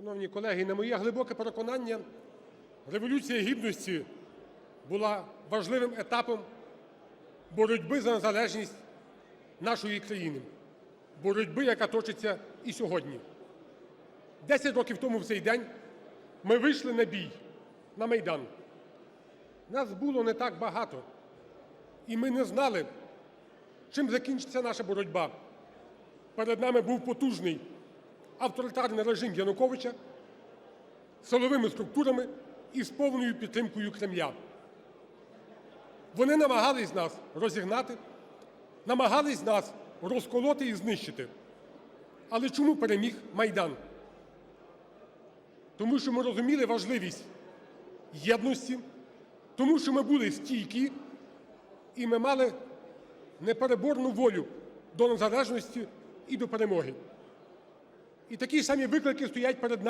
Шановні колеги, на моє глибоке переконання, Революція Гідності була важливим етапом боротьби за незалежність нашої країни, боротьби, яка точиться і сьогодні. Десять років тому в цей день ми вийшли на бій, на Майдан. Нас було не так багато, і ми не знали, чим закінчиться наша боротьба. Перед нами був потужний авторитарний режим Януковича силовими структурами і з повною підтримкою Кремля. Вони намагались нас розігнати, намагались нас розколоти і знищити. Але чому переміг Майдан? Тому що ми розуміли важливість єдності, тому що ми були стійкі і ми мали непереборну волю до незалежності і до перемоги. І такі самі виклики стоять перед нами.